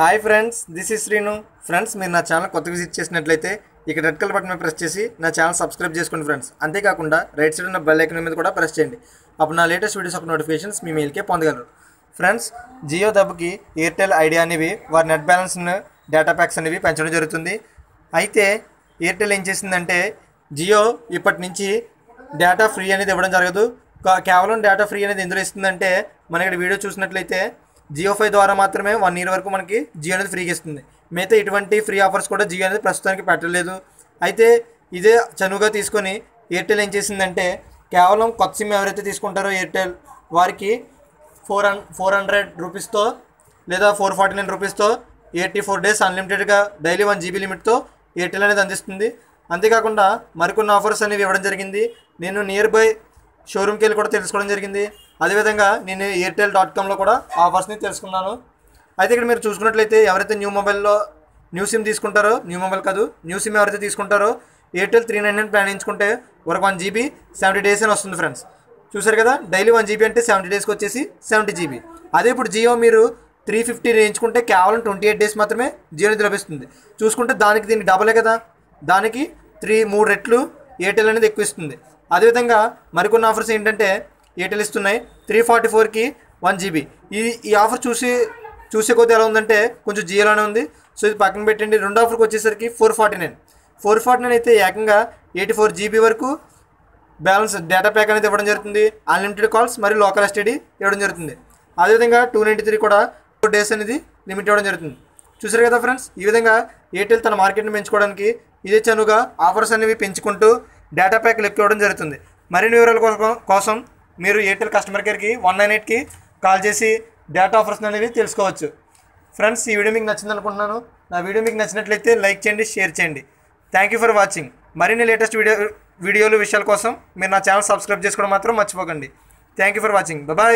Hi friends this is Srinu. Friends మీరు నా channel కొత్త విజిట్ చేసినట్లయితే ఇక్కడ రెడ్ కలర్ బటన్ మీద ప్రెస్ చేసి నా ఛానల్ సబ్స్క్రైబ్ చేసుకోండి ఫ్రెండ్స్. అంతేకాకుండా రైట్ సైడ్ ఉన్న బెల్ ఐకన్ మీద కూడా ప్రెస్ చేయండి. అప్పుడు నా లేటెస్ట్ వీడియోస్ ఒక నోటిఫికేషన్స్ మీ మెయిల్కే పొందగలరు. ఫ్రెండ్స్ జియో దెబ్బకి ఎయిర్టెల్ ఐడియా అనేవి వారి నెట్ బ్యాలెన్స్ను డేటా ప్యాక్స్ అనేవి పెంచడం జరుగుతుంది. అయితే ఎయిర్టెల్ ఏం చేసిందంటే జియో ఇప్పటి నుంచి డేటా ఫ్రీ అనేది ఇవ్వడం జరగదు. కేవలం డేటా ఫ్రీ అనేది ఎందులో ఇస్తుందంటే మన ఇక్కడ వీడియో చూసినట్లయితే జియో ఫైవ్ ద్వారా మాత్రమే వన్ ఇయర్ వరకు మనకి జియో అనేది ఫ్రీగా ఇస్తుంది. మిగతా ఇటువంటి ఫ్రీ ఆఫర్స్ కూడా జియో అనేది ప్రస్తుతానికి పెట్టలేదు. అయితే ఇదే చనువుగా తీసుకొని ఎయిర్టెల్ ఏం చేసిందంటే కేవలం కొత్త సిమ్ ఎవరైతే తీసుకుంటారో ఎయిర్టెల్ వారికి ఫోర్ హన్ ఫోర్ హండ్రెడ్ రూపీస్తో లేదా ఫోర్ ఫార్టీ నైన్ రూపీస్తో ఎయిటీ ఫోర్ డేస్ అన్లిమిటెడ్గా డైలీ వన్ జీబీ లిమిట్తో ఎయిర్టెల్ అనేది అందిస్తుంది. అంతేకాకుండా మరికొన్ని ఆఫర్స్ అనేవి ఇవ్వడం జరిగింది. నేను నియర్ బై షోరూమ్కి వెళ్ళి కూడా తెలుసుకోవడం జరిగింది. అదేవిధంగా నేను ఎయిర్టెల్ డాట్ కామ్లో కూడా ఆఫర్స్ని తెలుసుకున్నాను. అయితే ఇక్కడ మీరు చూసుకున్నట్లయితే ఎవరైతే న్యూ మొబైల్లో న్యూ సిమ్ తీసుకుంటారో న్యూ మొబైల్ కాదు న్యూ సిమ్ ఎవరైతే తీసుకుంటారో Airtel three nine nine plan ఎంచుకుంటే ఒక వన్ జీబీ సెవెంటీ డేస్ అని వస్తుంది ఫ్రెండ్స్ చూసారు కదా డైలీ వన్ జీబీ అంటే సెవెంటీ డేస్కి వచ్చేసి సెవెంటీ జీబీ. అదే ఇప్పుడు జియో మీరు త్రీ ఫిఫ్టీ ఎంచుకుంటే కేవలం ట్వంటీ ఎయిట్ డేస్ మాత్రమే జియో అనేది లభిస్తుంది. చూసుకుంటే దానికి దీనికి డబలే కదా దానికి త్రీ మూడు రెట్లు ఎయిర్టెల్ అనేది ఎక్కువ ఇస్తుంది అదేవిధంగా మరికొన్ని ఆఫర్స్ ఏంటంటే ఎయిర్టెల్ ఇస్తున్నాయి. త్రీ ఫార్టీ ఫోర్కి వన్ జీబీ ఈ ఈ ఆఫర్ చూసి చూసే కొద్ది ఎలా ఉందంటే కొంచెం జియోలోనే ఉంది. సో ఇది పక్కన పెట్టండి. రెండు ఆఫర్కి వచ్చేసరికి four forty nine four forty nine అయితే ఏకంగా ఎయిటీ ఫోర్ జీబీ వరకు బ్యాలెన్స్ డేటా ప్యాక్ అనేది ఇవ్వడం జరుగుతుంది. అన్లిమిటెడ్ కాల్స్ మరియు లోకల్ ఎస్టీడీ ఇవ్వడం జరుగుతుంది. అదేవిధంగా టూ నైంటీ త్రీ కూడా ఫోర్ డేస్ అనేది లిమిట్ ఇవ్వడం జరుగుతుంది. చూసారు కదా ఫ్రెండ్స్? ఈ విధంగా ఎయిర్టెల్ తన మార్కెట్ని పెంచుకోవడానికి ఇదే చనుగా ఆఫర్స్ అనేవి పెంచుకుంటూ డేటా ప్యాక్లు ఎక్కువ ఇవ్వడం జరుగుతుంది. మరిన్ని వివరాల కోసం కోసం మీరు ఎయిర్టెల్ కస్టమర్ కేర్కి వన్ నైన్ ఎయిట్కి కాల్ చేసి డేటా ఆఫర్స్ అనేవి తెలుసుకోవచ్చు. ఫ్రెండ్స్ ఈ వీడియో మీకు నచ్చింది అనుకుంటున్నాను. నా వీడియో మీకు నచ్చినట్లయితే లైక్ చేయండి షేర్ చేయండి. థ్యాంక్ యూ ఫర్ వాచింగ్ మరిన్ని లేటెస్ట్ వీడియో వీడియోలు విషయాల కోసం మీరు నా ఛానల్ సబ్స్క్రైబ్ చేసుకోవడం మాత్రం మర్చిపోకండి. Thank you for watching bye